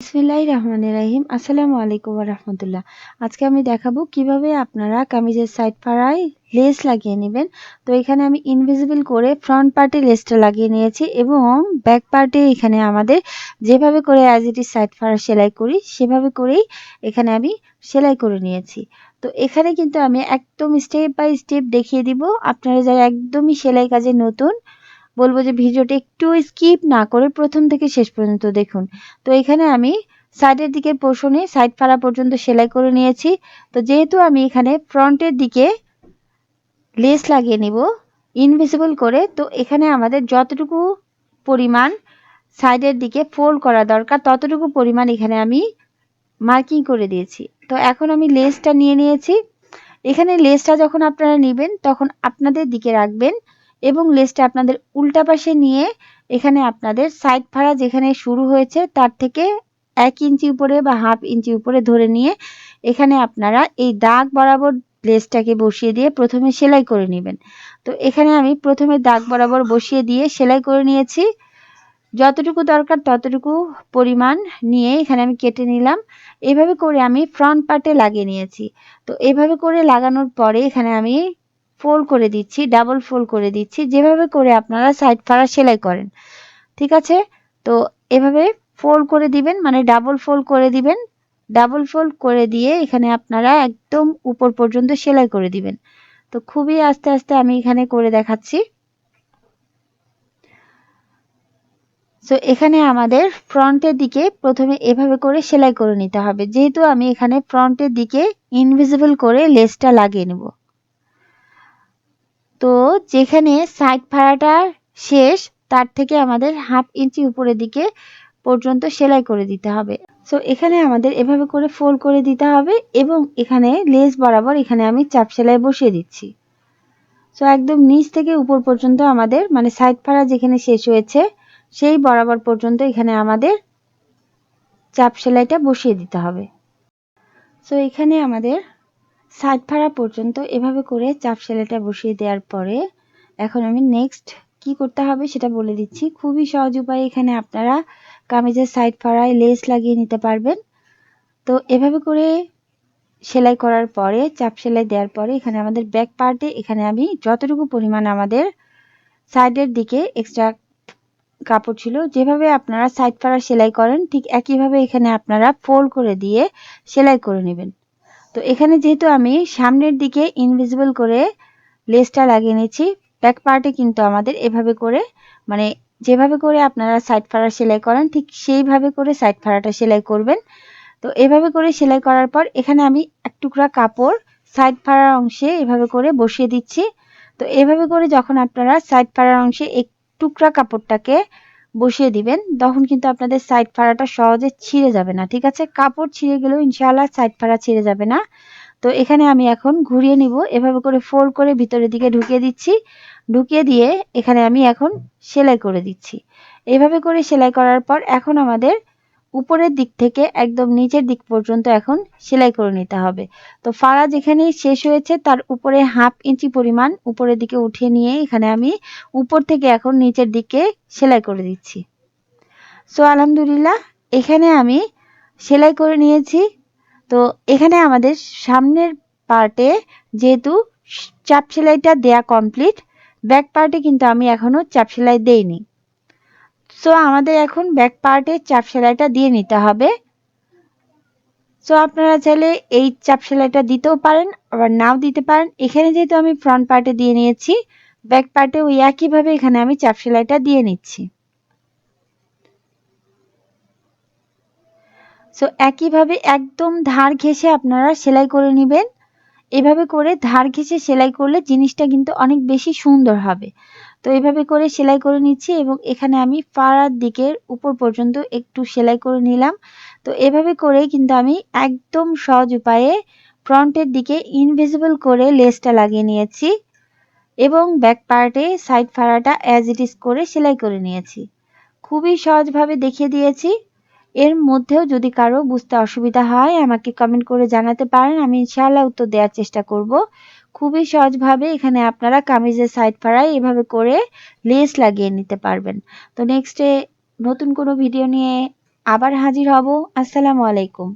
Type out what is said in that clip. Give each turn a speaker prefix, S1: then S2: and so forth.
S1: বিসমিল্লাহির রহমানির রহিম। আসসালামু আলাইকুম রহমতুল্লাহ। আজকে আমি দেখাবো কীভাবে আপনারা কামিজের সাইড পাড়ায় লেস লাগিয়ে নেবেন। তো এখানে আমি ইনভিজিবল করে ফ্রন্ট পার্টে লেসটা লাগিয়ে নিয়েছি এবং ব্যাক পার্টে এখানে আমাদের যেভাবে করে অ্যাজ ইট ইজ সাইড পাড়া সেলাই করি, সেভাবে করেই এখানে আমি সেলাই করে নিয়েছি। তো এখানে কিন্তু আমি একদম স্টেপ বাই স্টেপ দেখিয়ে দিব। আপনারা যারা একদমই সেলাই কাজে নতুন বলব যে ভিডিওটা একটু স্কিপ না করে প্রথম থেকে শেষ পর্যন্ত দেখুন। তো এখানে আমি সাইডের দিকের পোর্শনে সাইড ফাড়া পর্যন্ত সেলাই করে নিয়েছি। তো যেহেতু আমি এখানে ফ্রন্টের দিকে লেস লাগিয়ে নিব ইনভিজিবল করে, তো এখানে আমাদের যতটুকু পরিমাণ সাইডের দিকে ফোল্ড করা দরকার, ততটুকু পরিমাণ এখানে আমি মার্কিং করে দিয়েছি। তো এখন আমি লেসটা নিয়ে নিয়েছি। এখানে লেসটা যখন আপনারা নেবেন, তখন আপনাদের দিকে রাখবেন। এবং লেসটা আপনাদের উল্টা পাশে নিয়ে এখানে আপনাদের সাইড ফাড়া যেখানে শুরু হয়েছে তার থেকে এক ইঞ্চি উপরে বা হাফ ইঞ্চি উপরে ধরে নিয়ে এখানে আপনারা এই দাগ বরাবর লেসটাকে বসিয়ে দিয়ে প্রথমে সেলাই করে নেবেন। তো এখানে আমি প্রথমে দাগ বরাবর বসিয়ে দিয়ে সেলাই করে নিয়েছি। যতটুকু দরকার ততটুকু পরিমাণ নিয়ে এখানে আমি কেটে নিলাম। এভাবে করে আমি ফ্রন্ট পার্টে লাগিয়ে নিয়েছি। তো এভাবে করে লাগানোর পরে এখানে আমি ফোল্ড করে দিচ্ছি ডাবল ফোল্ড করে দিচ্ছি, যেভাবে করে আপনারা সাইড ফাড়া সেলাই করেন। ঠিক আছে? তো এভাবে ফোল্ড করে দিবেন মানে ডাবল ফোল্ড করে দিবেন ডাবল ফোল্ড করে দিয়ে এখানে আপনারা একদম উপর পর্যন্ত সেলাই করে দিবেন। তো খুবই আস্তে আস্তে আমি এখানে করে দেখাচ্ছি। সো এখানে আমাদের ফ্রন্টের দিকে প্রথমে এভাবে করে সেলাই করে নিতে হবে। যেহেতু আমি এখানে ফ্রন্টের দিকে ইনভিজিবল করে লেসটা লাগিয়ে নেব। তো যেখানে সাইড ফাড়াটা শেষ, তার থেকে আমাদের হাফ ইঞ্চি উপরের দিকে পর্যন্ত সেলাই করে দিতে হবে। সো এখানে আমাদের এভাবে করে ফোল্ড করে দিতে হবে এবং এখানে লেস বরাবর এখানে আমি চাপ সেলাই বসিয়ে দিচ্ছি। সো একদম নিচ থেকে উপর পর্যন্ত আমাদের মানে সাইড ফাড়া যেখানে শেষ হয়েছে, সেই বরাবর পর্যন্ত এখানে আমাদের চাপ সেলাইটা বসিয়ে দিতে হবে। সো এখানে আমাদের সাইড ফাড়া পর্যন্ত এভাবে করে চাপ সেলাইটা বসিয়ে দেওয়ার পরে এখন আমি নেক্সট কি করতে হবে সেটা বলে দিচ্ছি। খুবই সহজ উপায়ে এখানে আপনারা কামিজের সাইড ফাড়ায় লেস লাগিয়ে নিতে পারবেন। তো এভাবে করে সেলাই করার পরে, চাপ সেলাই দেওয়ার পরে এখানে আমাদের ব্যাক পার্টে এখানে আমি যতটুকু পরিমাণ আমাদের সাইডের দিকে এক্সট্রা কাপড় ছিল, যেভাবে আপনারা সাইড ফাড়া সেলাই করেন ঠিক একইভাবে এখানে আপনারা ফোল্ড করে দিয়ে সেলাই করে নেবেন। তো এখানে যেহেতু আমি সামনের দিকে ইনভিজিবল করে লেসটা লাগিয়ে নিয়েছি ব্যাক পার্টে কিন্তু আমাদের এভাবে করে মানে যেভাবে করে আপনারা সাইড ফাড়া সেলাই করেন, ঠিক সেইভাবে করে সাইড ফাড়াটা সেলাই করবেন। তো এভাবে করে সেলাই করার পর এখানে আমি এক টুকরা কাপড় সাইড ফাড়ার অংশে এভাবে করে বসিয়ে দিচ্ছি। তো এভাবে করে যখন আপনারা সাইড ফাড়ার অংশে এক টুকরা কাপড়টাকে বসিয়ে দিবেন, তখন কিন্তু আপনাদের সাইড ফাড়াটা সহজে ছিঁড়ে যাবে না, ঠিক আছে? কাপড় ছিঁড়ে গেলেও ইনশাল্লাহ সাইড ফাড়া ছিঁড়ে যাবে না। তো এখানে আমি এখন ঘুরিয়ে নিব, এভাবে করে ফোল্ড করে ভিতরের দিকে ঢুকিয়ে দিচ্ছি। ঢুকিয়ে দিয়ে এখানে আমি এখন সেলাই করে দিচ্ছি। এভাবে করে সেলাই করার পর এখন আমাদের উপরের দিক থেকে একদম নিচের দিক পর্যন্ত এখন সেলাই করে নিতে হবে। তো ফাড়া যেখানে শেষ হয়েছে, তার উপরে হাফ ইঞ্চি পরিমাণ উপরের দিকে উঠিয়ে নিয়ে এখানে আমি উপর থেকে এখন নিচের দিকে সেলাই করে দিচ্ছি। সো আলহামদুলিল্লাহ, এখানে আমি সেলাই করে নিয়েছি। তো এখানে আমাদের সামনের পার্টে যেহেতু চাপ সেলাইটা দেয়া কমপ্লিট, ব্যাক পার্টে কিন্তু আমি এখনও চাপ সেলাই দেইনি। সো আমাদের এখন ব্যাক পার্টে চাপ সেলাইটা দিয়ে নিতে হবে। সো আপনারা চাইলে এই চাপ সেলাইটা দিতেও পারেন, আবার নাও দিতে পারেন। এখানে যেহেতু আমি ফ্রন্ট পার্টে দিয়ে নিয়েছি ব্যাক পার্টে ওই একইভাবে এখানে আমি চাপ সেলাইটা দিয়ে নিচ্ছি। সো একইভাবে একদম ধার ঘেঁষে আপনারা সেলাই করে নেবেন। এভাবে করে ধার ঘেঁষে সেলাই করলে জিনিসটা কিন্তু অনেক বেশি সুন্দর হবে। তো এইভাবে করে সেলাই করে নিচ্ছি এবং এখানে আমি ফাড়ার দিকের উপর পর্যন্ত একটু সেলাই করে নিলাম। তো এভাবে করেই কিন্তু আমি একদম সহজ উপায়ে ফ্রন্টের দিকে ইনভিজিবল করে লেসটা লাগিয়ে নিয়েছি এবং ব্যাক পার্টে সাইড ফাড়াটা অ্যাজ ইট ইজ করে সেলাই করে নিয়েছি। খুবই সহজভাবে দেখিয়ে দিয়েছি। এর মধ্যেও যদি কারও বুঝতে অসুবিধা হয় আমাকে কমেন্ট করে জানাতে পারেন, আমি ইনশাআল্লাহ উত্তর দেওয়ার চেষ্টা করব। খুবই সহজভাবে এখানে আপনারা কামিজের সাইড ফাড়ায় এভাবে করে লেস লাগিয়ে নিতে পারবেন। তো নেক্সটে নতুন কোনো ভিডিও নিয়ে আবার হাজির হব। আসসালামু আলাইকুম।